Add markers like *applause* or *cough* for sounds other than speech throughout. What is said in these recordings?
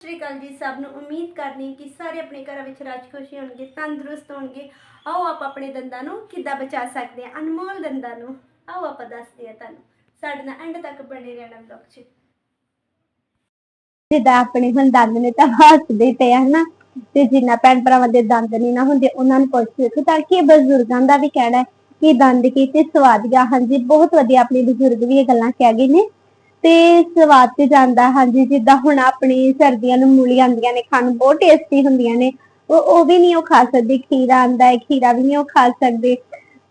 ਸਤਿ ਸ਼੍ਰੀ ਅਕਾਲ ਜੀ ਸਭ ਨੂੰ। ਉਮੀਦ ਕਰਨੀ ਕਿ ਸਾਰੇ ਆਪਣੇ ਘਰਾਂ ਵਿੱਚ ਰਾਜ ਖੁਸ਼ੀ ਹੋਣਗੇ, ਤੰਦਰੁਸਤ ਹੋਣਗੇ। ਆਓ ਆਪਾਂ ਆਪਣੇ ਦੰਦਾਂ ਨੂੰ ਕਿੱਦਾਂ ਬਚਾ ਸਕਦੇ ਹਾਂ? ਅਨਮੋਲ ਦੰਦਾਂ ਨੂੰ ਆਓ ਆਪਾਂ ਦੱਸਦੇ ਹਾਂ ਤੁਹਾਨੂੰ। ਸਾਡੇ ਨਾਲ ਐਂਡ ਤੱਕ ਬਣੇ ਰਹਿਣਾ ਵਲੌਗ 'ਚ। ਜਿੱਦਾਂ ਆਪਣੇ ਹੁਣ ਦੰਦ ਨੇ ਤਾਂ ਹੱਸਦੇ ਤੇ ਆ ਹਨਾ ਤੇ ਜਿੰਨਾ ਭੈਣ ਭਰਾਵਾਂ ਦੇ ਦੰਦ ਨਹੀਂ ਨਾ ਹੁੰਦੇ, ਉਹਨਾਂ ਨੂੰ ਪੁੱਛ ਦੇਖੋ ਤਾਂ ਕਿ ਬਜ਼ੁਰਗਾਂ ਦਾ ਵੀ ਕਹਿਣਾ ਹੈ ਕਿ ਦੰਦ ਕੀਤੇ ਸਵਾਦ ਗਿਆ। ਹਾਂਜੀ, ਬਹੁਤ ਵਧੀਆ, ਆਪਣੇ ਬਜ਼ੁਰਗ ਵੀ ਇਹ ਗੱਲਾਂ ਕਹਿ ਗਏ ਨੇ। ਤੇ ਸਵਾਦ ਤੇ ਜਾਂਦਾ, ਹਾਂਜੀ, ਜਿੱਦਾਂ ਹੁਣ ਆਪਣੀ ਸਰਦੀਆਂ ਨੂੰ ਮੂਲੀ ਆਉਂਦੀਆਂ ਨੇ, ਖਾਣ ਨੂੰ ਬਹੁਤ ਟੇਸਟੀ ਹੁੰਦੀਆਂ ਨੇ, ਉਹ ਉਹ ਵੀ ਨਹੀਂ ਉਹ ਖਾ ਸਕਦੇ, ਖੀਰਾ ਆਂਦਾ ਹੈ, ਖੀਰਾ ਵੀ ਨਹੀਂ ਉਹ ਖਾ ਸਕਦੇ,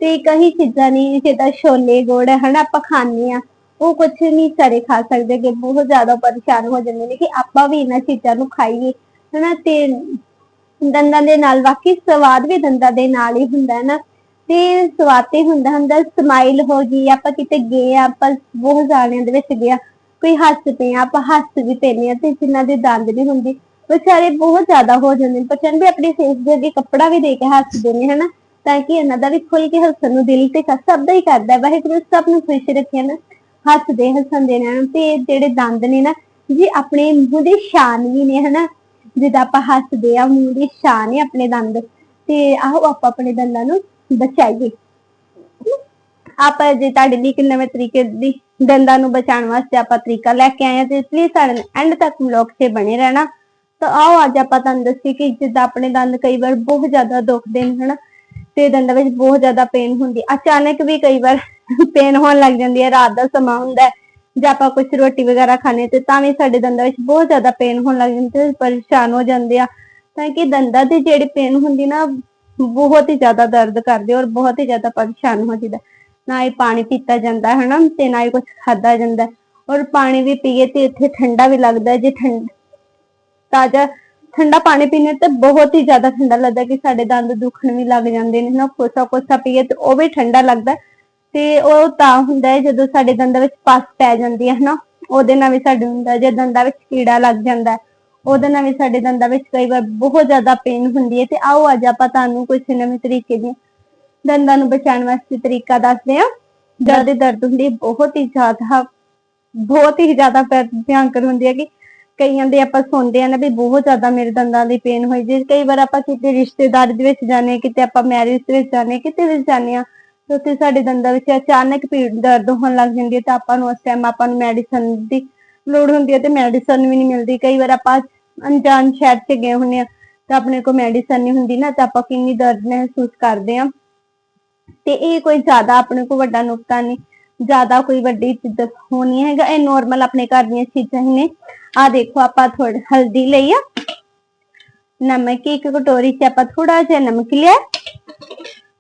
ਤੇ ਕਈ ਚੀਜ਼ਾਂ ਨਹੀਂ ਜਿੱਦਾਂ ਛੋਲੇ ਗੁੜ, ਹਨਾ, ਆਪਾਂ ਖਾਂਦੇ ਆ ਉਹ ਕੁਝ ਨਹੀਂ ਸਾਰੇ ਖਾ ਸਕਦੇ ਕਿ ਬਹੁਤ ਜ਼ਿਆਦਾ ਪਰੇਸ਼ਾਨ ਹੋ ਜਾਂਦੇ ਨੇ ਕਿ ਆਪਾਂ ਵੀ ਇਹਨਾਂ ਚੀਜ਼ਾਂ ਨੂੰ ਖਾਈਏ, ਹਨਾ, ਤੇ ਦੰਦਾਂ ਦੇ ਨਾਲ ਵਾਕਈ ਸਵਾਦ ਵੀ ਦੰਦਾਂ ਦੇ ਨਾਲ ਹੀ ਹੁੰਦਾ ਹੈ ਨਾ ਤੇ ਸਵਾਦ ਤੇ ਹੁੰਦਾ ਹੁੰਦਾ ਸਮਾਈਲ ਹੋ ਗਈ, ਆਪਾਂ ਕਿਤੇ ਗਏ ਆ, ਆਪਾਂ ਬਹੁਤ ਜਾਣਿਆਂ ਦੇ ਵਿੱਚ ਗਿਆ ਕੋਈ ਹੱਸ ਪਏ ਆ, ਆਪਾਂ ਹੱਸ ਵੀ ਪੈਨੇ ਆ ਤੇ ਜਿਨ੍ਹਾਂ ਦੇ ਦੰਦ ਨਹੀਂ ਹੁੰਦੇ, ਵਿਚਾਰੇ ਬਹੁਤ ਜ਼ਿਆਦਾ ਹੋ ਜਾਂਦੇ ਨੇ ਪਛਣ ਵੀ ਆਪਣੀ ਫੇਸ ਦੇ ਅੱਗੇ ਕੱਪੜਾ ਵੀ ਦੇ ਕੇ ਹੱਸਦੇ ਨੇ, ਹਨਾ, ਤਾਂ ਕਿ ਇਹਨਾਂ ਦਾ ਵੀ ਖੁੱਲ ਕੇ ਹੱਸਣ ਨੂੰ ਦਿਲ ਤੇ ਸਭ ਦਾ ਹੀ ਕਰਦਾ ਹੈ। ਵਾਹਿਗੁਰੂ ਸਭ ਨੂੰ ਖੁਸ਼ ਰੱਖੇ ਨਾ ਹੱਸਦੇ ਹੱਸਦੇ ਨੇ ਤੇ ਜਿਹੜੇ ਦੰਦ ਨੇ ਨਾ, ਜੀ ਆਪਣੇ ਮੂੰਹ ਦੀ ਸ਼ਾਨ ਵੀ ਨੇ, ਹਨਾ, ਜਿੱਦਾਂ ਆਪਾਂ ਹੱਸਦੇ ਆ, ਮੂੰਹ ਦੀ ਸ਼ਾਨ ਹੈ ਆਪਣੇ ਦੰਦ, ਤੇ ਆਹੋ ਆਪਾਂ ਆਪਣੇ ਦੰਦਾਂ ਨੂੰ ਬਚਾਈਏ। ਆਪਾਂ ਜੇ ਤੁਹਾਡੇ ਲਈ ਇੱਕ ਨਵੇਂ ਤਰੀਕੇ ਦੀ ਦੰਦਾਂ ਨੂੰ ਬਚਾਉਣ ਵਾਸਤੇ ਆਪਾਂ ਤਰੀਕਾ ਲੈ ਕੇ ਆਏ ਹਾਂ ਤੇ ਇਸ ਲਈ ਸਾਡੇ ਐਂਡ ਤੱਕ ਵਲੌਗ 'ਤੇ ਬਣੇ ਰਹਿਣਾ। ਤਾਂ ਆਓ ਅੱਜ ਆਪਾਂ ਤੁਹਾਨੂੰ ਦੱਸੀਏ ਕਿ ਜਿੱਦਾਂ ਆਪਣੇ ਦੰਦ ਕਈ ਵਾਰ ਬਹੁਤ ਜ਼ਿਆਦਾ ਦੁਖਦੇ ਨੇ, ਹਨਾ? ਤੇ ਦੰਦਾਂ ਵਿੱਚ ਬਹੁਤ ਜ਼ਿਆਦਾ ਪੇਨ ਹੁੰਦੀ ਅਚਾਨਕ ਵੀ ਕਈ ਵਾਰ ਪੇਨ ਹੋਣ ਲੱਗ ਜਾਂਦੀ ਹੈ, ਰਾਤ ਦਾ ਸਮਾਂ ਹੁੰਦਾ ਹੈ ਜਾਂ ਆਪਾਂ ਕੁਝ ਰੋਟੀ ਵਗੈਰਾ ਖਾਣੇ ਤੇ ਤਾਂ ਵੀ ਸਾਡੇ ਦੰਦਾਂ ਵਿੱਚ ਬਹੁਤ ਜ਼ਿਆਦਾ ਪੇਨ ਹੋਣ ਲੱਗ ਜਾਂਦੀ ਤੇ ਪਰੇਸ਼ਾਨ ਹੋ ਜਾਂਦੇ ਆ। ਤਾਂ ਕਿ ਦੰਦਾਂ ਦੀ ਜਿਹੜੀ ਪੇਨ ਹੁੰਦੀ ਨਾ ਬਹੁਤ ਹੀ ਜ਼ਿਆਦਾ ਦਰਦ ਕਰਦੇ ਔਰ ਬਹੁਤ ਹੀ ਜ਼ਿਆਦਾ ਪਰੇਸ਼ਾਨ ਹੋ ਜਾਂਦਾ ਨਾ ਹੀ ਪਾਣੀ ਪੀਤਾ ਜਾਂਦਾ ਹੈ ਹਨਾ ਤੇ ਨਾ ਹੀ ਕੁਝ ਖਾਦਾ ਜਾਂਦਾ ਔਰ ਪਾਣੀ ਵੀ ਪੀਏ ਤੇ ਇੱਥੇ ਠੰਡਾ ਵੀ ਲੱਗਦਾ ਜੇ ਠੰਡ ਤਾਜ਼ਾ ਠੰਡਾ ਪਾਣੀ ਪੀਣੇ ਤੇ ਬਹੁਤ ਹੀ ਜ਼ਿਆਦਾ ਠੰਡਾ ਲੱਗਦਾ ਕਿ ਸਾਡੇ ਦੰਦ ਦੁਖਣ ਵੀ ਲੱਗ ਜਾਂਦੇ ਨੇ ਨਾ, ਕੋਸਾ ਕੋਸਾ ਪੀਏ ਤੇ ਉਹ ਵੀ ਠੰਡਾ ਲੱਗਦਾ ਤੇ ਉਹ ਤਾਂ ਹੁੰਦਾ ਹੈ ਜਦੋਂ ਸਾਡੇ ਦੰਦਾਂ ਵਿੱਚ ਪਸ ਪੈ ਜਾਂਦੀ ਹੈ ਹਨਾ ਉਹਦੇ ਨਾਲ ਵੀ ਸਾਡੇ ਹੁੰਦਾ ਜੇ ਦੰਦਾਂ ਵਿੱਚ ਕੀੜਾ ਲੱਗ ਜਾਂਦਾ ਉਹਦੇ ਨਾਲ ਵੀ ਸਾਡੇ ਦੰਦਾਂ ਵਿੱਚ ਕਈ ਵਾਰ ਬਹੁਤ ਜ਼ਿਆਦਾ ਪੇਨ ਹੁੰਦੀ ਹੈ ਤੇ ਆਓ ਅੱਜ ਆਪਾਂ ਤੁਹਾਨੂੰ ਕੁਝ ਨਵੇਂ ਤਰੀਕੇ ਦੀ ਦੰਦਾਂ ਨੂੰ ਬਚਾਉਣ ਵਾਸਤੇ ਤਰੀਕਾ ਦੱਸਦੇ ਹਾਂ। ਜਦ ਦਰਦ ਹੁੰਦੀ ਹੈ, ਬਹੁਤ ਹੀ ਜ਼ਿਆਦਾ ਬਹੁਤ ਹੀ ਜ਼ਿਆਦਾ ਭਿਆਨਕ ਹੁੰਦੀ ਹੈ ਕਿ ਕਈਆਂ ਦੇ ਆਪਾਂ ਸੁਣਦੇ ਆ ਨਾ ਵੀ ਬਹੁਤ ਜ਼ਿਆਦਾ ਮੇਰੇ ਦੰਦਾਂ ਦੀ ਪੇਨ ਹੋਈ ਜੇ। ਕਈ ਵਾਰ ਆਪਾਂ ਕਿਤੇ ਰਿਸ਼ਤੇਦਾਰ ਦੇ ਵਿੱਚ ਜਾਂਦੇ ਕਿਤੇ ਆਪਾਂ ਮੈਰਿਜ ਦੇ ਵਿੱਚ ਜਾਂਦੇ ਕਿਤੇ ਵੀ ਜਾਂਦੇ ਹਾਂ ਤੇ ਉੱਥੇ ਸਾਡੇ ਦੰਦਾਂ ਵਿੱਚ ਅਚਾਨਕ ਪੀੜ ਦਰਦ ਹੋਣ ਲੱਗ ਜਾਂਦੀ ਹੈ ਤਾਂ ਆਪਾਂ ਨੂੰ ਉਸ ਟਾਈਮ ਆਪਾਂ ਨੂੰ ਮੈਡੀਸਨ ਦੀ ਲੋੜ ਹੁੰਦੀ ਹੈ ਤੇ ਮੈਡੀਸਨ ਵੀ ਨਹੀਂ ਮਿਲਦੀ। ਕਈ ਵਾਰ ਆਪਾਂ ਅਣਜਾਣ ਸ਼ਹਿਰ 'ਚ ਗਏ ਹੁੰਦੇ ਆ, ਤਾਂ ਆਪਣੇ ਕੋਲ ਮੈਡੀਸਨ ਨਹੀਂ ਹੁੰਦੀ ਨਾ, ਤਾਂ ਆਪਾਂ ਕਿੰਨੀ ਦਰਦ ਮਹਿਸੂਸ ਕਰਦੇ ਆ ਤੇ ਇਹ ਕੋਈ ਜ਼ਿਆਦਾ ਆਪਣੇ ਕੋਲ ਵੱਡਾ ਨੁਕਤਾ ਨਹੀਂ, ਜ਼ਿਆਦਾ ਕੋਈ ਵੱਡੀ ਚੀਜ਼ ਹੋਣੀ ਹੈਗਾ, ਇਹ ਨੋਰਮਲ ਆਪਣੇ ਘਰ ਦੀਆਂ ਚੀਜ਼ਾਂ ਹੀ ਨੇ। ਆ ਦੇਖੋ ਆਪਾਂ ਥੋੜੀ ਹਲਦੀ ਲਈ ਆ। ਨਮਕ ਇੱਕ ਕਟੋਰੀ 'ਚ ਆਪਾਂ ਥੋੜਾ ਜਿਹਾ ਨਮਕ ਲਿਆ।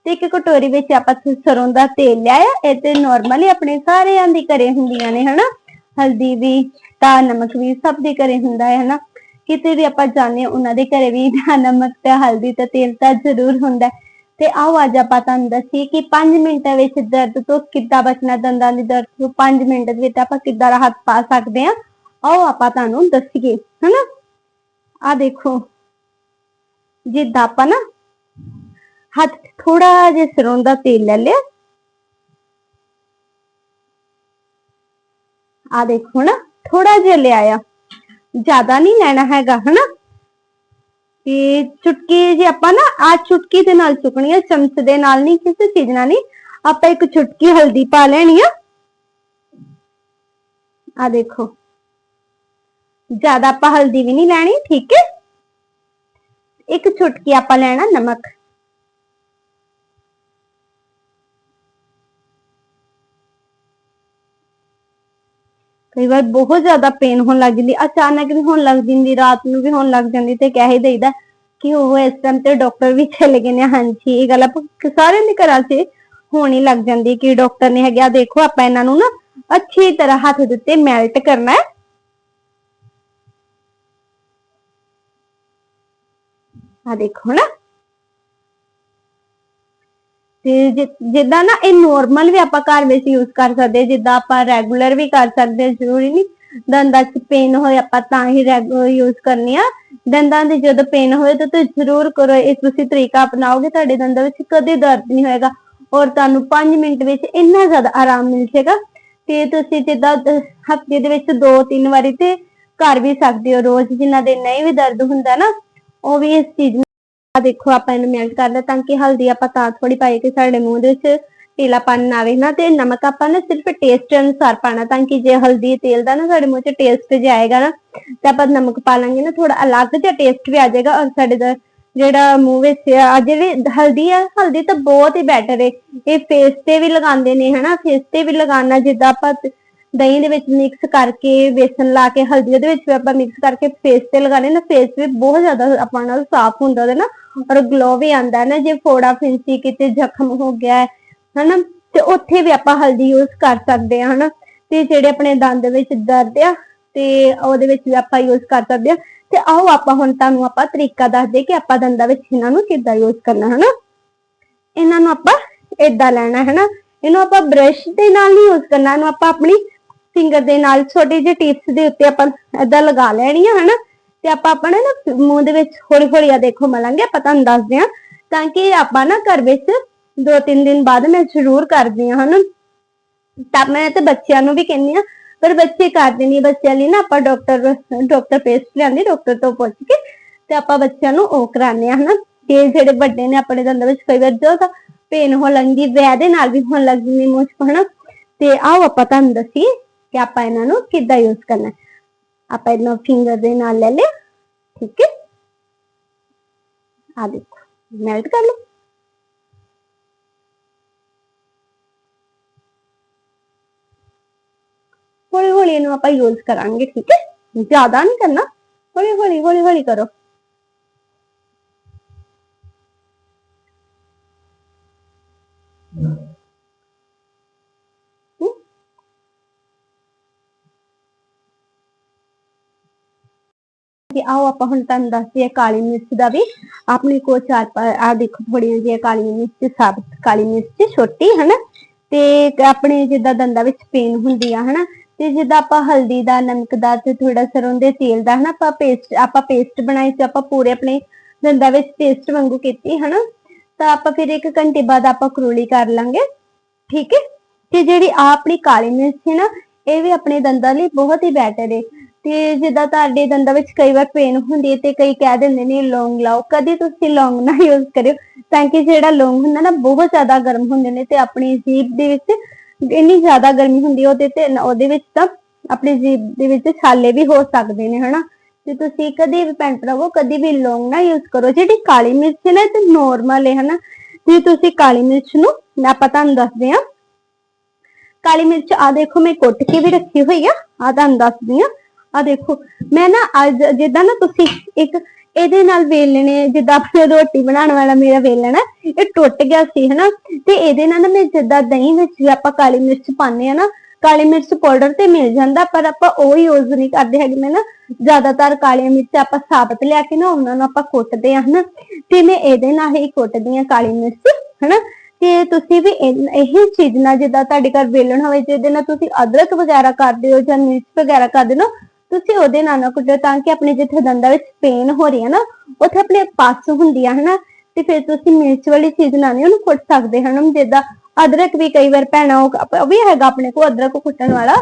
ਤੇ ਇੱਕ ਕਟੋਰੀ ਵਿੱਚ ਆਪਾਂ ਸਰੋਂ ਦਾ ਤੇਲ ਲਿਆ ਇਹ ਤੇ ਨਾਰਮਲੀ ਆਪਣੇ ਸਾਰਿਆਂ ਦੇ ਘਰੇ ਹੁੰਦੀਆਂ ਨੇ, ਹਨਾ? ਹਲਦੀ ਵੀ, ਤਾਂ ਨਮਕ ਵੀ ਸਭ ਦੇ ਘਰੇ ਹੁੰਦਾ ਹੈ, ਹਨਾ? ਕਿਤੇ ਵੀ ਆਪਾਂ ਜਾਂਦੇ ਹਾਂ, ਉਹਨਾਂ ਦੇ ਘਰੇ ਵੀ *laughs* ਨਮਕ ਤੇ ਹਲਦੀ ਤੇ ਤੇਲ ਤਾਂ ਜ਼ਰੂਰ ਹੁੰਦਾ ਤੇ ਆਓ ਅੱਜ ਆਪਾਂ ਤੁਹਾਨੂੰ ਦੱਸੀਏ ਕਿ 5 ਮਿੰਟਾਂ ਵਿੱਚ ਦਰਦ ਤੋਂ ਕਿੱਦਾਂ ਬਚਣਾ, ਦੰਦਾਂ ਦੀ ਦਰਦ ਤੋਂ 5 ਮਿੰਟ ਵਿੱਚ ਆਪਾਂ ਕਿੱਦਾਂ ਰਾਹਤ ਪਾ ਸਕਦੇ ਹਾਂ, ਆਓ ਆਪਾਂ ਤੁਹਾਨੂੰ ਦੱਸੀਏ, ਹਨਾ? ਆ ਦੇਖੋ, ਜਿੱਦਾਂ ਆਪਾਂ ਨਾ ਹੱਥ ਥੋੜਾ ਜਿਹਾ ਸਰੋਂ ਦਾ ਤੇਲ ਲੈ ਲਿਆ। ਆ ਦੇਖੋ ਨਾ ਥੋੜਾ ਜਿਹਾ ਲਿਆਇਆ। ਜ਼ਿਆਦਾ ਨਹੀਂ ਲੈਣਾ ਹੈਗਾ, ਹਨਾ? ਤੇ ਚੁਟਕੀ ਜੇ ਆਪਾਂ ਨਾ ਆ ਚੁਟਕੀ ਦੇ ਨਾਲ ਚੁਕਣੀ ਆ, ਚਮਚ ਦੇ ਨਾਲ ਨਹੀਂ, ਕਿਸੇ ਚੀਜ਼ ਨਾਲ ਨਹੀਂ, ਆਪਾਂ ਇੱਕ ਚੁਟਕੀ ਹਲਦੀ ਪਾ ਲੈਣੀ ਆ। ਆ ਦੇਖੋ। ਜ਼ਿਆਦਾ ਆਪਾਂ ਹਲਦੀ ਵੀ ਨਹੀਂ ਲੈਣੀ, ਠੀਕ ਹੈ? ਇੱਕ ਚੁਟਕੀ ਆਪਾਂ ਲੈਣਾ ਨਮਕ। ਕਈ ਵਾਰ ਬਹੁਤ ਜ਼ਿਆਦਾ ਪੇਨ ਹੋਣ ਲੱਗ ਜਾਂਦੀ, ਅਚਾਨਕ ਵੀ ਹੋਣ ਲੱਗ ਜਾਂਦੀ, ਰਾਤ ਨੂੰ ਵੀ ਹੋਣ ਲੱਗ ਜਾਂਦੀ ਤੇ ਕਹਿ ਹੀ ਦੇਈਦਾ ਕਿ ਉਹ ਇਸ ਟਾਈਮ ਤੇ ਡਾਕਟਰ ਵੀ ਚਲੇ ਗਏ ਨੇ, ਹਾਂਜੀ, ਇਹ ਗੱਲ ਆਪਾਂ ਸਾਰਿਆਂ ਦੇ ਘਰਾਂ 'ਚ ਹੋਣ ਹੀ ਲੱਗ ਜਾਂਦੀ ਕਿ ਡਾਕਟਰ ਨੇ ਹੈਗਾ ਦੇਖੋ ਆਪਾਂ ਇਹਨਾਂ ਨੂੰ ਨਾ ਅੱਛੀ ਤਰ੍ਹਾਂ ਹੱਥ ਦੇ ਉੱਤੇ ਮੈਲਟ ਕਰਨਾ ਹੈ। ਆ ਦੇਖੋ ਨਾ ਤੇ ਜਿੱਦਾਂ ਨਾ ਇਹ ਨੋਰਮਲ ਵੀ ਆਪਾਂ ਘਰ ਵਿੱਚ ਯੂਜ਼ ਕਰ ਸਕਦੇ, ਜਿੱਦਾਂ ਆਪਾਂ ਰੈਗੂਲਰ ਵੀ ਕਰ ਸਕਦੇ ਜ਼ਰੂਰੀ ਨਹੀਂ ਦੰਦਾਂ 'ਚ ਪੇਨ ਹੋਏ ਆਪਾਂ ਤਾਂ ਹੀ ਯੂਜ਼ ਕਰਨੀ ਆ। ਦੰਦਾਂ ਦੀ ਜਦੋਂ ਪੇਨ ਹੋਏ ਤਾਂ ਤੁਸੀਂ ਜ਼ਰੂਰ ਕਰੋ, ਇਹ ਤੁਸੀਂ ਤਰੀਕਾ ਅਪਣਾਓਗੇ, ਤੁਹਾਡੇ ਦੰਦਾਂ ਵਿੱਚ ਕਦੇ ਦਰਦ ਨਹੀਂ ਹੋਏਗਾ। ਔਰ ਤੁਹਾਨੂੰ 5 ਮਿੰਟ ਵਿੱਚ ਇੰਨਾ ਜ਼ਿਆਦਾ ਆਰਾਮ ਮਿਲ ਜਾਏਗਾ। ਤੇ ਤੁਸੀਂ ਜਿੱਦਾਂ ਹਫ਼ਤੇ ਦੇ ਵਿੱਚ ਦੋ ਤਿੰਨ ਵਾਰੀ ਤੇ ਕਰ ਵੀ ਸਕਦੇ ਹੋ। ਰੋਜ਼ ਜਿਨ੍ਹਾਂ ਦੇ ਨਹੀਂ ਵੀ ਦਰਦ ਹੁੰਦਾ ਨਾ, ਉਹ ਵੀ ਇਸ ਚੀਜ਼ ਨੂੰ ਦੇਖੋ, ਆਪਾਂ ਇਹਨੂੰ ਮੈਲਟ ਕਰ ਲਿਆ ਤਾਂ ਕਿ ਹਲਦੀ ਆਪਾਂ ਤਾਂ ਥੋੜੀ ਪਾਈ ਕਿ ਸਾਡੇ ਮੂੰਹ ਦੇ ਵਿੱਚ ਪੀਲਾਪਨ ਨਾ ਆਵੇ ਨਾ ਤੇ ਨਮਕ ਆਪਾਂ ਨਾ ਸਿਰਫ ਟੇਸਟ ਅਨੁਸਾਰ ਪਾਣਾ ਤਾਂ ਕਿ ਜੇ ਹਲਦੀ ਤੇਲ ਦਾ ਨਾ ਸਾਡੇ ਮੂੰਹ 'ਚ ਟੇਸਟ ਜਾਏਗਾ ਨਾ ਤੇ ਆਪਾਂ ਨਮਕ ਪਾ ਲਾਂਗੇ ਨਾ ਥੋੜਾ ਅਲੱਗ ਜਿਹਾ ਟੇਸਟ ਵੀ ਆ ਜਾਏਗਾ ਔਰ ਸਾਡੇ ਦਾ ਜਿਹੜਾ ਮੂੰਹ ਵਿੱਚ ਆ ਜਿਹੜੀ ਹਲਦੀ ਆ, ਹਲਦੀ ਤਾਂ ਬਹੁਤ ਹੀ ਬੈਟਰ ਹੈ ਇਹ ਫੇਸ ਤੇ ਵੀ ਲਗਾਉਂਦੇ ਨੇ, ਹਨਾ? ਫੇਸ ਤੇ ਵੀ ਲਗਾਉਣਾ, ਜਿੱਦਾਂ ਆਪਾਂ ਦਹੀਂ ਦੇ ਵਿੱਚ ਮਿਕਸ ਕਰਕੇ, ਵੇਸਣ ਲਾ ਕੇ, ਹਲਦੀ ਉਹਦੇ ਵਿੱਚ ਵੀ ਆਪਾਂ ਮਿਕਸ ਕਰਕੇ ਫੇਸ ਤੇ ਲਗਾਣੇ ਨਾ ਫੇਸ ਵੀ ਬਹੁਤ ਜ਼ਿਆਦਾ ਆਪਾਂ ਨਾਲ ਸਾਫ਼ ਹੁੰਦਾ ਉਹਦੇ ਨਾ ਔਰ ਗਲੋ ਵੀ ਆਂਦਾ ਨਾ, ਜੇ ਫੋੜਾ ਫਿੰਸੀ ਕਿਤੇ ਜ਼ਖਮ ਹੋ ਗਿਆ ਹੈ ਹਨਾ, ਤੇ ਉੱਥੇ ਵੀ ਆਪਾਂ ਹਲਦੀ ਯੂਜ਼ ਕਰ ਸਕਦੇ ਹਾਂ, ਹਨਾ, ਤੇ ਜਿਹੜੇ ਆਪਣੇ ਦੰਦ ਵਿੱਚ ਦਰਦ ਆ, ਤੇ ਉਹਦੇ ਵਿੱਚ ਵੀ ਆਪਾਂ ਯੂਜ਼ ਕਰ ਸਕਦੇ ਹਾਂ, ਤੇ ਆਓ ਆਪਾਂ ਹੁਣ ਤੁਹਾਨੂੰ ਆਪਾਂ ਤਰੀਕਾ ਦੱਸਦੇ ਕਿ ਆਪਾਂ ਦੰਦਾਂ ਵਿੱਚ ਇਹਨਾਂ ਨੂੰ ਕਿੱਦਾਂ ਯੂਜ਼ ਕਰਨਾ, ਹਨਾ। ਇਹਨਾਂ ਨੂੰ ਆਪਾਂ ਏਦਾਂ ਲੈਣਾ, ਹਨਾ, ਇਹਨੂੰ ਆਪਾਂ ਬ੍ਰਸ਼ ਦੇ ਨਾਲ ਨਹੀਂ ਯੂਜ਼ ਕਰਨਾ, ਇਹਨੂੰ ਆਪਾਂ ਆਪਣੀ ਫਿੰਗਰ ਦੇ ਨਾਲ ਛੋਟੀ ਜਿਹੇ ਟਿਪਸ ਦੇ ਉੱਤੇ ਆਪਾਂ ਏਦਾਂ ਲਗਾ ਲੈਣੀ ਆ ਹਨਾ? ਤੇ ਆਪਾਂ ਆਪਣੇ ਨਾ ਮੂੰਹ ਦੇ ਵਿੱਚ ਹੌਲੀ ਹੌਲੀ ਆ ਦੇਖੋ ਮਲਾਂਗੇ, ਆਪਾਂ ਤੁਹਾਨੂੰ ਦੱਸਦੇ ਆ ਤਾਂ ਕਿ ਆਪਾਂ ਨਾ ਘਰ ਵਿੱਚ ਦੋ ਤਿੰਨ ਦਿਨ ਬਾਅਦ ਮੈਂ ਜ਼ਰੂਰ ਕਰਦੀ ਆ ਹਨਾ? ਤਾਂ ਮੈਂ ਤੇ ਬੱਚਿਆਂ ਨੂੰ ਵੀ ਕਹਿੰਦੀ ਆ ਪਰ ਬੱਚੇ ਕਰਦੇ ਨਹੀਂ ਬੱਚਿਆਂ ਲਈ ਨਾ ਆਪਾਂ ਡਾਕਟਰ ਡਾਕਟਰ ਪੇਸਟ ਲਿਆਂਦੀ ਡਾਕਟਰ ਤੋਂ ਪੁੱਛ ਕੇ ਤੇ ਆਪਾਂ ਬੱਚਿਆਂ ਨੂੰ ਉਹ ਕਰਾਉਂਦੇ ਆ ਹਨਾ? ਤੇ ਜਿਹੜੇ ਵੱਡੇ ਨੇ ਆਪਣੇ ਦੰਦਾਂ ਵਿੱਚ ਕਈ ਵਾਰ ਜੋ ਤਾਂ ਪੇਨ ਹੋ ਲੱਗਦੀ ਵੈ ਦੇ ਨਾਲ ਵੀ ਹੋਣ ਲੱਗਦੀ ਜਾਂਦੀ ਮੂੰਹ 'ਚ, ਹਨਾ? ਤੇ ਆਓ ਆਪਾਂ ਤੁਹਾਨੂੰ ਦੱਸੀਏ ਕਿ ਆਪਾਂ ਇਹਨਾਂ ਨੂੰ ਕਿੱਦਾਂ ਯੂਜ਼ ਕਰਨਾ ਆਪਾਂ ਇਹਨਾਂ ਫਿੰਗਰ ਦੇ ਨਾਲ ਲੈ ਲਿਆ, ਠੀਕ ਹੈ? ਆ ਦੇਖੋ ਮੈਲਟ ਕਰ ਲਓ ਹੌਲੀ ਹੌਲੀ ਇਹਨੂੰ ਆਪਾਂ ਯੂਜ਼ ਕਰਾਂਗੇ, ਠੀਕ ਹੈ? ਜ਼ਿਆਦਾ ਨਹੀਂ ਕਰਨਾ। ਹੌਲੀ ਹੌਲੀ ਹੌਲੀ ਹੌਲੀ ਕਰੋ। ਹਮ? ਤੇ ਆਓ ਆਪਾਂ ਹੁਣ ਤੁਹਾਨੂੰ ਦੱਸਦੇ ਆ ਕਾਲੀ ਮਿਰਚ ਦਾ ਵੀ। ਆਪਣੇ ਕੋਲ ਚਾਰ ਆ ਦੇਖੋ ਥੋੜੀਆਂ ਜਿਹੀਆਂ ਕਾਲੀਆਂ ਮਿਰਚ, ਸਾਬਤ ਕਾਲੀ ਮਿਰਚ, ਛੋਟੀ, ਹਨਾ? ਤੇ ਆਪਣੇ ਜਿੱਦਾਂ ਦੰਦਾਂ ਵਿੱਚ ਪੇਨ ਹੁੰਦੀ ਆ ਹਨਾ? ਤੇ ਜਿੱਦਾਂ ਆਪਾਂ ਹਲਦੀ ਦਾ, ਨਮਕ ਦਾ ਤੇ ਥੋੜਾ ਸਰੋਂ ਦੇ ਤੇਲ ਦਾ, ਹਨਾ? ਆਪਾਂ ਪੇਸਟ ਆਪਾਂ ਪੇਸਟ ਬਣਾਈ ਸੀ ਆਪਾਂ ਪੂਰੇ ਆਪਣੇ ਦੰਦਾਂ ਵਿੱਚ ਪੇਸਟ ਵਾਂਗੂ ਕੀਤੀ, ਹਨਾ? ਤਾਂ ਆਪਾਂ ਫਿਰ ਇੱਕ ਘੰਟੇ ਬਾਅਦ ਆਪਾਂ ਕਰੋਲੀ ਕਰ ਲਾਂਗੇ, ਠੀਕ ਹੈ? ਤੇ ਜਿਹੜੀ ਆ ਆਪਣੀ ਕਾਲੀ ਮਿਰਚ ਹੈ ਨਾ, ਇਹ ਵੀ ਆਪਣੇ ਦੰਦਾਂ ਲਈ ਬਹੁਤ ਹੀ ਬੈਟਰ ਹੈ। ਤੇ ਜਿੱਦਾਂ ਤੁਹਾਡੇ ਦੰਦਾਂ ਵਿੱਚ ਕਈ ਵਾਰ ਪੇਨ ਹੁੰਦੀ ਹੈ ਤੇ ਕਈ ਕਹਿ ਦਿੰਦੇ ਨੇ ਲੌਂਗ ਲਾਓ। ਕਦੇ ਤੁਸੀਂ ਲੌਂਗ ਨਾ ਯੂਜ਼ ਕਰਿਓ, ਤਾਂ ਕਿ ਜਿਹੜਾ ਲੌਂਗ ਹੁੰਦਾ ਨਾ ਬਹੁਤ ਜ਼ਿਆਦਾ ਗਰਮ ਹੁੰਦੇ ਨੇ ਤੇ ਆਪਣੀ ਜੀਭ ਦੇ ਵਿੱਚ ਇੰਨੀ ਜ਼ਿਆਦਾ ਗਰਮੀ ਹੁੰਦੀ ਹੈ ਉਹਦੇ ਤੇ ਉਹਦੇ ਵਿੱਚ ਤਾਂ ਆਪਣੀ ਜੀਭ ਦੇ ਵਿੱਚ ਛਾਲੇ ਵੀ ਹੋ ਸਕਦੇ ਨੇ, ਹਨਾ? ਤੇ ਤੁਸੀਂ ਕਦੇ ਵੀ ਭੈਣ ਭਰਾਵੋ, ਕਦੇ ਵੀ ਲੌਂਗ ਨਾ ਯੂਜ਼ ਕਰੋ। ਜਿਹੜੀ ਕਾਲੀ ਮਿਰਚ ਹੈ ਨਾ, ਇਹ ਤੇ ਨੋਰਮਲ ਹੈ, ਹਨਾ? ਤੇ ਤੁਸੀਂ ਕਾਲੀ ਮਿਰਚ ਨੂੰ, ਮੈਂ ਆਪਾਂ ਤੁਹਾਨੂੰ ਦੱਸਦੇ ਆ ਕਾਲੀ ਮਿਰਚ ਆ ਦੇਖੋ, ਮੈਂ ਕੁੱਟ ਕੇ ਵੀ ਰੱਖੀ ਹੋਈ ਆ ਆ ਤੁਹਾਨੂੰ ਦੱਸਦੀ ਆ ਆ ਦੇਖੋ, ਮੈਂ ਨਾ ਅੱਜ ਜਿੱਦਾਂ ਨਾ ਤੁਸੀਂ ਇੱਕ ਇਹਦੇ ਨਾਲ ਵੇਲਣੇ ਜਿੱਦਾਂ ਆਪਣੇ ਰੋਟੀ ਬਣਾਉਣ ਵਾਲਾ ਮੇਰਾ ਵੇਲਣ ਹੈ ਇਹ ਟੁੱਟ ਗਿਆ ਸੀ, ਹਨਾ? ਤੇ ਇਹਦੇ ਨਾਲ ਨਾ ਮੈਂ ਜਿੱਦਾਂ ਦਹੀਂ ਵਿੱਚ ਆਪਾਂ ਕਾਲੀ ਮਿਰਚ ਪਾਉਂਦੇ ਆ ਨਾ, ਕਾਲੀ ਮਿਰਚ ਪਾਊਡਰ ਤੇ ਮਿਲ ਜਾਂਦਾ, ਪਰ ਆਪਾਂ ਉਹ ਯੂਜ਼ ਨਹੀਂ ਕਰਦੇ ਹੈਗੇ। ਮੈਂ ਨਾ ਜ਼ਿਆਦਾਤਰ ਕਾਲੀਆਂ ਮਿਰਚ ਆਪਾਂ ਸਾਬਤ ਲਿਆ ਕੇ ਨਾ, ਉਹਨਾਂ ਨੂੰ ਆਪਾਂ ਕੁੱਟਦੇ ਆ ਹਨਾ? ਤੇ ਮੈਂ ਇਹਦੇ ਨਾਲ ਹੀ ਕੁੱਟਦੀ ਆ ਕਾਲੀ ਮਿਰਚ, ਹਨਾ? ਤੇ ਤੁਸੀਂ ਵੀ ਇਹ- ਇਹੀ ਚੀਜ਼ ਨਾਲ ਜਿੱਦਾਂ ਤੁਹਾਡੇ ਘਰ ਵੇਲਣ ਹੋਵੇ, ਜਿਹਦੇ ਨਾਲ ਤੁਸੀਂ ਅਦਰਕ ਵਗੈਰਾ ਕਰਦੇ ਹੋ ਜਾਂ ਮਿਰਚ ਵਗੈਰਾ ਕਰਦੇ ਹੋ ਤੁਸੀਂ ਉਹਦੇ ਨਾਲ ਨਾ ਕੁੱਟੋ ਤਾਂ ਕਿ ਆਪਣੇ ਜਿੱਥੇ ਦੰਦਾਂ ਵਿੱਚ ਪੇਨ ਹੋ ਰਹੀ ਹੈ ਨਾ, ਉੱਥੇ ਆਪਣੇ ਪਸ ਹੁੰਦੀ ਆ ਹਨਾ, ਤੇ ਫਿਰ ਤੁਸੀਂ ਮਿਰਚ ਵਾਲੀ ਚੀਜ਼ ਨਾਲ ਨਹੀਂ ਉਹਨੂੰ ਕੁੱਟ ਸਕਦੇ ਹਨ ਜਿੱਦਾਂ ਅਦਰਕ ਵੀ ਕਈ ਵਾਰ ਪੈਣਾ ਉਹ ਵੀ ਹੈਗਾ ਆਪਣੇ ਕੋਲ ਅਦਰਕ ਕੁੱਟਣ ਵਾਲਾ,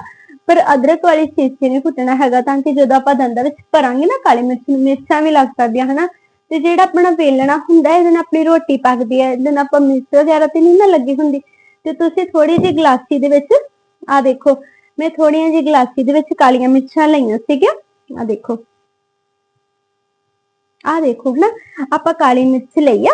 ਪਰ ਅਦਰਕ ਵਾਲੀ ਚੀਜ਼ 'ਚ ਨਹੀਂ ਕੁੱਟਣਾ ਹੈਗਾ ਤਾਂ ਕਿ ਜਦੋਂ ਆਪਾਂ ਦੰਦਾਂ ਵਿੱਚ ਭਰਾਂਗੇ ਨਾ ਕਾਲੀ ਮਿਰਚ ਨੂੰ, ਮਿਰਚਾਂ ਵੀ ਲੱਗ ਸਕਦੀਆਂ ਹਨਾ, ਤੇ ਜਿਹੜਾ ਆਪਣਾ ਵੇਲਣਾ ਹੁੰਦਾ ਇਹਦੇ ਨਾਲ ਆਪਣੀ ਰੋਟੀ ਪੱਕਦੀ ਹੈ, ਇਹਦੇ ਨਾਲ ਆਪਾਂ ਮਿਰਚ ਵਗੈਰਾ ਤੇ ਨਹੀਂ ਨਾ ਲੱਗੀ ਹੁੰਦੀ, ਤੇ ਤੁਸੀਂ ਥੋੜੀ ਜਿਹੀ ਗਲਾਸੀ ਦੇ ਵਿੱਚ ਆ ਦੇਖੋ ਮੈਂ ਥੋੜੀਆਂ ਜਿਹੀ ਗਲਾਸੀ ਦੇ ਵਿੱਚ ਕਾਲੀਆਂ ਮਿਰਚਾਂ ਲਈਆਂ ਸੀਗੀਆਂ ਆ ਦੇਖੋ ਆ ਦੇਖੋ ਨਾ ਆਪਾਂ ਕਾਲੀ ਮਿਰਚ ਲਈ ਆ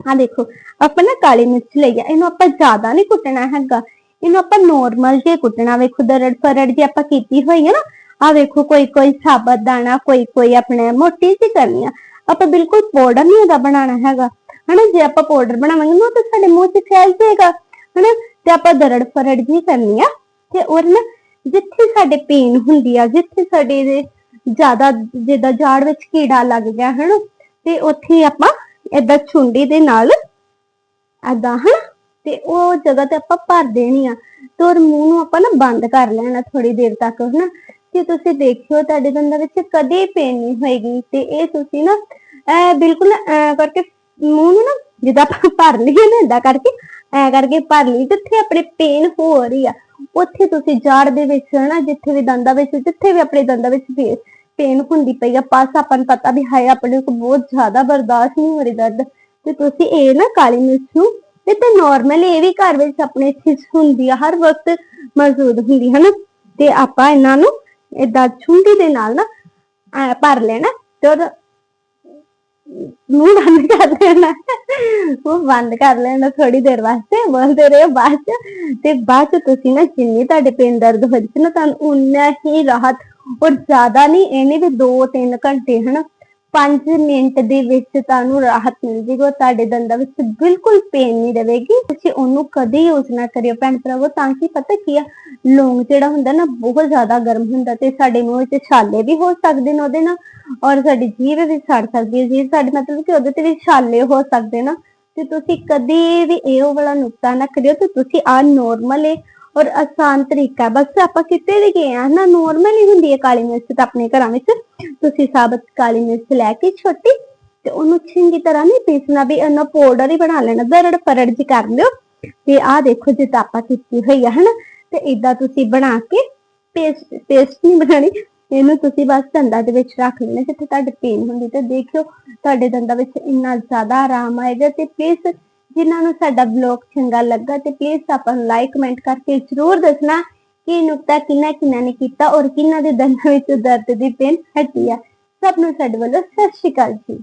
ਆ ਦੇਖੋ ਆਪਾਂ ਨਾ ਕਾਲੀ ਮਿਰਚ ਲਈ ਆ ਇਹਨੂੰ ਆਪਾਂ ਜ਼ਿਆਦਾ ਨਹੀਂ ਕੁੱਟਣਾ ਹੈਗਾ ਇਹਨੂੰ ਆਪਾਂ ਨੋਰਮਲ ਜੇ ਕੁੱਟਣਾ ਵੇਖੋ ਦਰੜ ਫਰੜ ਜੇ ਆਪਾਂ ਕੀਤੀ ਹੋਈ ਹੈ ਨਾ ਆ ਵੇਖੋ ਕੋਈ ਕੋਈ ਸਾਬਤ ਦਾਣਾ ਕੋਈ ਕੋਈ ਆਪਣੇ ਮੋਟੀ ਜਿਹੀ ਕਰਨੀ ਆ ਆਪਾਂ ਬਿਲਕੁਲ ਪਾਊਡਰ ਨਹੀਂ ਉਹਦਾ ਬਣਾਉਣਾ ਹੈਗਾ ਹਨਾ ਜੇ ਆਪਾਂ ਪਾਊਡਰ ਬਣਾਵਾਂਗੇ ਨਾ ਉਹ ਤਾਂ ਸਾਡੇ ਮੂੰਹ 'ਚ ਫੈਲ ਜਾਏਗਾ ਹਨਾ ਤੇ ਆਪਾਂ ਦਰੜ ਫਰੜ ਜੀ ਕਰਨੀ ਆ ਤੇ ਉਹ ਨਾ ਜਿੱਥੇ ਸਾਡੇ ਪੇਨ ਹੁੰਦੀ ਆ, ਜਿੱਥੇ ਸਾਡੇ ਦੇ ਜ਼ਿਆਦਾ ਜਿੱਦਾਂ ਜਾੜ ਵਿੱਚ ਕੀੜਾ ਲੱਗ ਗਿਆ, ਹਨਾ, ਤੇ ਉੱਥੇ ਆਪਾਂ ਏਦਾਂ ਛੁੰਡੀ ਦੇ ਨਾਲ ਏਦਾਂ, ਹਨਾ, ਤੇ ਉਹ ਜਗ੍ਹਾ ਤੇ ਆਪਾਂ ਭਰ ਦੇਣੀ ਆ ਤੇ ਔਰ ਮੂੰਹ ਨੂੰ ਆਪਾਂ ਨਾ ਬੰਦ ਕਰ ਲੈਣਾ ਥੋੜੀ ਦੇਰ ਤੱਕ, ਹਨਾ, ਤੇ ਤੁਸੀਂ ਦੇਖਿਓ ਤੁਹਾਡੇ ਦੰਦਾਂ ਵਿੱਚ ਕਦੇ ਪੇਨ ਨਹੀਂ ਹੋਏਗੀ ਤੇ ਇਹ ਤੁਸੀਂ ਨਾ ਬਿਲਕੁਲ ਐ ਕਰਕੇ ਮੂੰਹ ਨੂੰ ਨਾ ਜਿੱਦਾਂ ਆਪਾਂ ਭਰ ਲਈਏ ਨਾ ਏਦਾਂ ਕਰਕੇ ਐ ਕਰਕੇ ਭਰ ਲਈ। ਜਿੱਥੇ ਆਪਣੇ ਪੇਨ ਹੋ ਰਹੀ ਆ, ਉੱਥੇ ਤੁਸੀਂ ਜਾੜ ਦੇ ਵਿੱਚ ਹਨਾ, ਜਿੱਥੇ ਵੀ ਦੰਦਾਂ ਵਿੱਚ, ਜਿੱਥੇ ਵੀ ਆਪਣੇ ਦੰਦਾਂ ਵਿੱਚ ਪੇਨ ਹੁੰਦੀ ਪਈ ਆ। ਪਾਸ ਆਪਾਂ ਨੂੰ ਪਤਾ ਵੀ ਹਾਏ, ਆਪਣੇ ਕੋਲ ਬਹੁਤ ਜ਼ਿਆਦਾ ਬਰਦਾਸ਼ਤ ਨਹੀਂ ਹੋ ਰਹੀ ਦਰਦ। ਤੇ ਤੁਸੀਂ ਇਹ ਨਾ ਕਾਲੀ ਮਿਰਚ ਨੂੰ ਤੇ ਤੇ ਨਾਰਮਲੀ ਇਹ ਵੀ ਘਰ ਵਿੱਚ ਆਪਣੇ ਚੀਜ਼ ਹੁੰਦੀ ਆ, ਹਰ ਵਕਤ ਮੌਜੂਦ ਹੁੰਦੀ ਹੈ ਨਾ। ਤੇ ਆਪਾਂ ਇਹਨਾਂ ਨੂੰ ਏਦਾਂ ਛੁੰਡੀ ਦੇ ਨਾਲ ਨਾ ਭਰ ਲੈਣਾ। ਤੇ ਉਹਦਾ ਮੂੰਹ ਬੰਦ ਕਰ ਲੈਣਾ। ਉਹ ਬੰਦ ਕਰ ਲੈਣਾ ਥੋੜੀ ਦੇਰ ਵਾਸਤੇ ਬੋਲਦੇ ਰਹੇ ਬਾਅਦ ਚ। ਤੇ ਬਾਅਦ ਚ ਤੁਸੀਂ ਨਾ ਜਿੰਨੀ ਤੁਹਾਡੇ ਪੇਨ ਦਰਦ ਹੋਈ ਸੀ ਨਾ, ਤੁਹਾਨੂੰ ਉਨਾ ਹੀ ਰਾਹਤ, ਔਰ ਜ਼ਿਆਦਾ ਨਹੀਂ ਇਹਨੇ ਵੀ 2-3 ਘੰਟੇ, ਹਨਾ? 5 ਮਿੰਟ ਦੇ ਵਿੱਚ ਤੁਹਾਨੂੰ ਰਾਹਤ ਮਿਲ ਜੇਗੀ ਤੁਹਾਡੇ ਦੰਦਾਂ ਵਿੱਚ ਬਿਲਕੁਲ ਪੇਨ ਨਹੀਂ ਰਹੇਗੀ। ਤੁਸੀਂ ਉਹਨੂੰ ਕਦੇ ਯੂਜ਼ ਨਾ ਕਰਿਓ ਭੈਣ ਭਰਾਵੋ, ਤਾਂ ਕਿ ਪਤਾ ਕੀ ਆ, ਲੌਂਗ ਜਿਹੜਾ ਹੁੰਦਾ ਨਾ, ਬਹੁਤ ਜ਼ਿਆਦਾ ਗਰਮ ਹੁੰਦਾ ਤੇ ਸਾਡੇ ਮੂੰਹ ਵਿੱਚ ਛਾਲੇ ਵੀ ਹੋ ਸਕਦੇ ਨੇ ਉਹਦੇ ਨਾਲ ਔਰ ਸਾਡੀ ਜੀਭ ਵੀ ਸੜ ਸਕਦੀ ਹੈ। ਜੀਭ ਸਾਡੇ ਮਤਲਬ ਕਿ ਉਹਦੇ ਤੇ ਵੀ ਛਾਲੇ ਹੋ ਸਕਦੇ ਨਾ। ਤੇ ਤੁਸੀਂ ਕਦੇ ਵੀ ਇਹੋ ਵਾਲਾ ਨੁਕਤਾ ਨਾ ਕਰਿਓ ਤੇ ਤੁਸੀਂ ਆ ਨੋਰਮਲ ਹੈ ਔਰ ਆਸਾਨ ਤਰੀਕਾ ਬਸ ਆਪਾਂ ਕਿਤੇ ਵੀ ਗਏ ਆ ਨਾ ਨੋਰਮਲ ਹੀ ਹੁੰਦੀ ਹੈ ਕਾਲੀ ਮਿਰਚ ਤਾਂ ਆਪਣੇ ਘਰਾਂ ਵਿੱਚ। ਤੁਸੀਂ ਸਾਬਤ ਕਾਲੀ ਮਿਰਚ ਲੈ ਕੇ ਛੋਟੀ ਤੇ ਉਹਨੂੰ ਚੰਗੀ ਤਰ੍ਹਾਂ ਨਹੀਂ ਪੀਸਣਾ ਵੀ ਉਹਨਾਂ ਪਾਊਡਰ ਹੀ ਬਣਾ ਲੈਣਾ, ਦਰੜ ਫਰੜ ਜੀ ਕਰ ਲਿਓ ਤੇ ਆਹ ਦੇਖੋ ਜਿੱਦਾਂ ਆਪਾਂ ਕੀਤੀ ਹੋਈ ਆ, ਹਨਾ? ਤੇ ਇਦਾਂ ਤੁਸੀਂ ਬਣਾ ਕੇ ਪੇਸਟ ਪੇਸਟ ਨਹੀਂ ਬਣਾਣੀ ਇਹਨੂੰ ਤੁਸੀਂ ਬਸ ਦੰਦਾਂ ਦੇ ਵਿੱਚ ਰੱਖ ਲੈਣਾ, ਜਿੱਥੇ ਤੁਹਾਡੇ ਪੇਨ ਹੁੰਦੀ ਤੇ ਦੇਖਿਓ ਤੁਹਾਡੇ ਦੰਦਾਂ ਵਿੱਚ ਇੰਨਾ ਜ਼ਿਆਦਾ ਆਰਾਮ ਆਏਗਾ ਤੇ ਪਲੀਜ਼ ਜਿਨ੍ਹਾਂ ਨੂੰ ਸਾਡਾ ਬਲੌਗ ਚੰਗਾ ਲੱਗਾ ਤੇ ਪਲੀਜ਼ ਆਪਾਂ ਨੂੰ ਲਾਈਕ ਕਮੈਂਟ ਕਰਕੇ ਜ਼ਰੂਰ ਦੱਸਣਾ ਕਿ ਨੁਕਤਾ ਕਿੰਨਾ ਕਿੰਨਾ ਨੇ ਕੀਤਾ ਔਰ ਕਿੰਨਾ ਦੇ ਦੰਦਾਂ ਵਿੱਚ ਦਰਦ ਦੀ ਪੇਨ ਹਟੀ ਆ। ਸਭ ਨੂੰ ਸਾਡੇ ਵੱਲੋਂ ਸਤਿ ਸ਼੍ਰੀ ਅਕਾਲ ਜੀ।